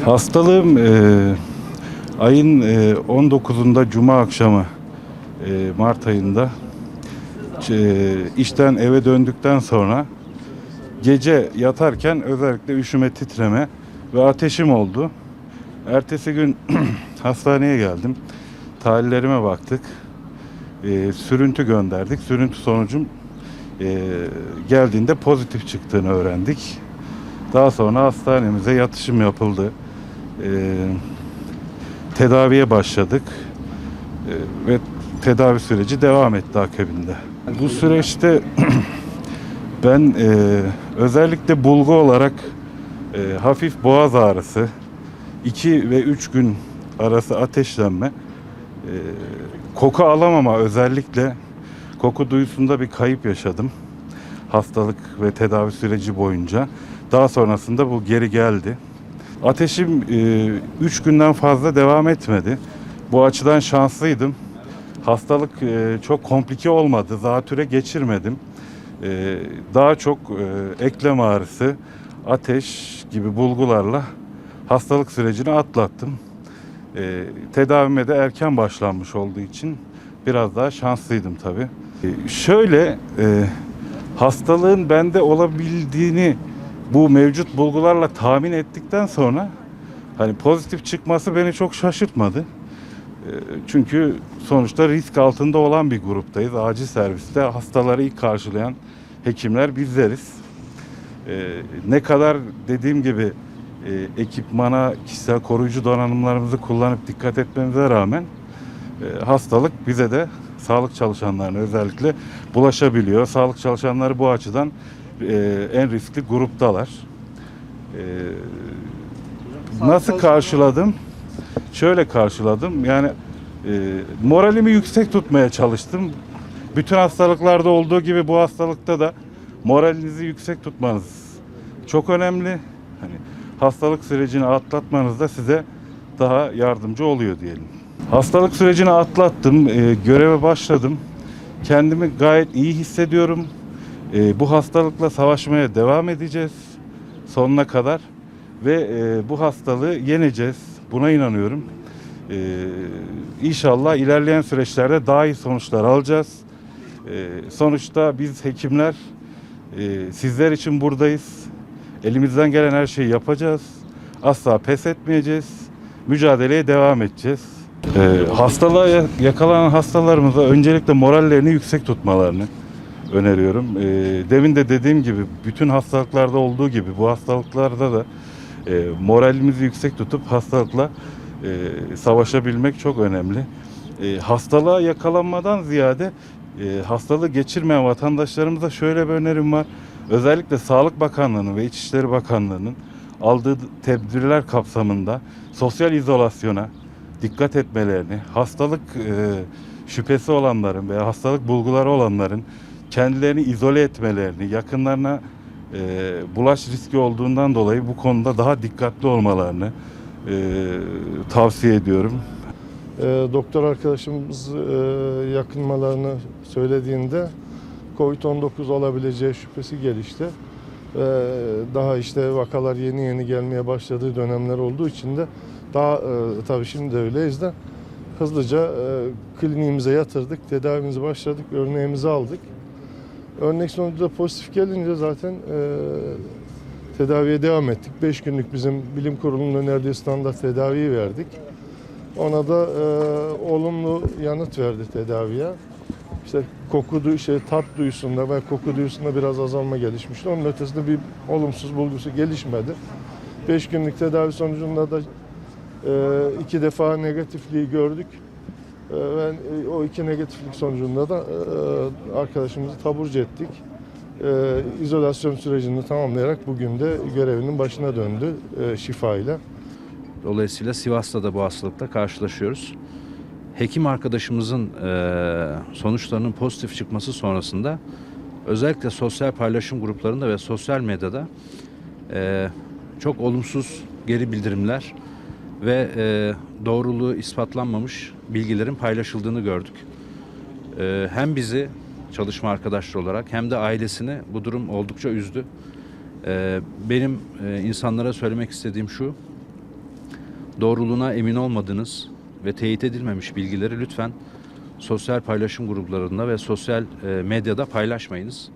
Hastalığım e, ayın e, 19'unda Cuma akşamı e, Mart ayında e, işten eve döndükten sonra gece yatarken özellikle üşüme, titreme ve ateşim oldu. Ertesi gün hastaneye geldim. Tahlillerime baktık. E, sürüntü gönderdik. Sürüntü sonucum e, geldiğinde pozitif çıktığını öğrendik. Daha sonra hastanemize yatışım yapıldı. E, tedaviye başladık. E, ve tedavi süreci devam etti akabinde. Bu süreçte ben e, özellikle bulgu olarak e, hafif boğaz ağrısı, 2 ve 3 gün arası ateşlenme, e, koku alamama özellikle koku duyusunda bir kayıp yaşadım. Hastalık ve tedavi süreci boyunca. Daha sonrasında bu geri geldi. Ateşim 3 günden fazla devam etmedi. Bu açıdan şanslıydım. Hastalık e, çok komplike olmadı. Zatüre geçirmedim. E, daha çok e, eklem ağrısı, ateş gibi bulgularla hastalık sürecini atlattım. E, tedavime de erken başlanmış olduğu için biraz daha şanslıydım tabii. E, şöyle e, hastalığın bende olabildiğini bu mevcut bulgularla tahmin ettikten sonra hani pozitif çıkması beni çok şaşırtmadı. E, Çünkü sonuçta risk altında olan bir gruptayız. Acil serviste hastaları ilk karşılayan hekimler bizleriz. E, Ne kadar dediğim gibi e, ekipmana, kişisel koruyucu donanımlarımızı kullanıp dikkat etmemize rağmen e, hastalık bize de sağlık çalışanlarına özellikle bulaşabiliyor. Sağlık çalışanları bu açıdan e, en riskli gruptalar. E, Nasıl karşıladım? Şöyle karşıladım. Yani e, moralimi yüksek tutmaya çalıştım. Bütün hastalıklarda olduğu gibi bu hastalıkta da moralinizi yüksek tutmanız çok önemli. Hani hastalık sürecini atlatmanız da size daha yardımcı oluyor diyelim. Hastalık sürecini atlattım, e, göreve başladım. Kendimi gayet iyi hissediyorum. E, bu hastalıkla savaşmaya devam edeceğiz sonuna kadar ve e, bu hastalığı yeneceğiz. Buna inanıyorum. E, inşallah ilerleyen süreçlerde daha iyi sonuçlar alacağız. E, sonuçta biz hekimler e, sizler için buradayız. Elimizden gelen her şeyi yapacağız. Asla pes etmeyeceğiz. Mücadeleye devam edeceğiz. E, hastalığa yakalanan hastalarımıza öncelikle morallerini yüksek tutmalarını öneriyorum. E, demin de dediğim gibi bütün hastalıklarda olduğu gibi bu hastalıklarda da e, moralimizi yüksek tutup hastalıkla e, savaşabilmek çok önemli. E, hastalığa yakalanmadan ziyade e, hastalığı geçirmeyen vatandaşlarımıza şöyle bir önerim var. Özellikle Sağlık Bakanlığı'nın ve İçişleri Bakanlığı'nın aldığı tedbirler kapsamında sosyal izolasyona dikkat etmelerini, hastalık e, şüphesi olanların veya hastalık bulguları olanların kendilerini izole etmelerini, yakınlarına e, bulaş riski olduğundan dolayı bu konuda daha dikkatli olmalarını e, tavsiye ediyorum. E, doktor arkadaşımız e, yakınmalarını söylediğinde Covid-19 olabileceği şüphesi gelişti. E, daha işte vakalar yeni yeni gelmeye başladığı dönemler olduğu için de daha e, tabii şimdi de öyleyiz de hızlıca e, kliniğimize yatırdık, tedavimizi başladık, örneğimizi aldık. Örnek sonucu pozitif gelince zaten e, tedaviye devam ettik. 5 günlük bizim bilim kurulunun önerdiği standart tedaviyi verdik. Ona da e, olumlu yanıt verdi tedaviye. İşte koku duyu, şey, tat duyusunda ve koku duyusunda biraz azalma gelişmişti. Onun ötesinde bir olumsuz bulgusu gelişmedi. 5 günlük tedavi sonucunda da e, iki defa negatifliği gördük. E, ve e, o iki negatiflik sonucunda da e, arkadaşımızı taburcu ettik. E, izolasyon sürecini tamamlayarak bugün de görevinin başına döndü e, şifa ile. Dolayısıyla Sivas'ta da bu hastalıkla karşılaşıyoruz. Hekim arkadaşımızın sonuçlarının pozitif çıkması sonrasında özellikle sosyal paylaşım gruplarında ve sosyal medyada çok olumsuz geri bildirimler ve doğruluğu ispatlanmamış bilgilerin paylaşıldığını gördük. Eee, hem bizi çalışma arkadaşları olarak hem de ailesini bu durum oldukça üzdü. Eee, benim eee, insanlara söylemek istediğim şu, doğruluğuna emin olmadığınız ve teyit edilmemiş bilgileri lütfen sosyal paylaşım gruplarında ve sosyal e, medyada paylaşmayınız.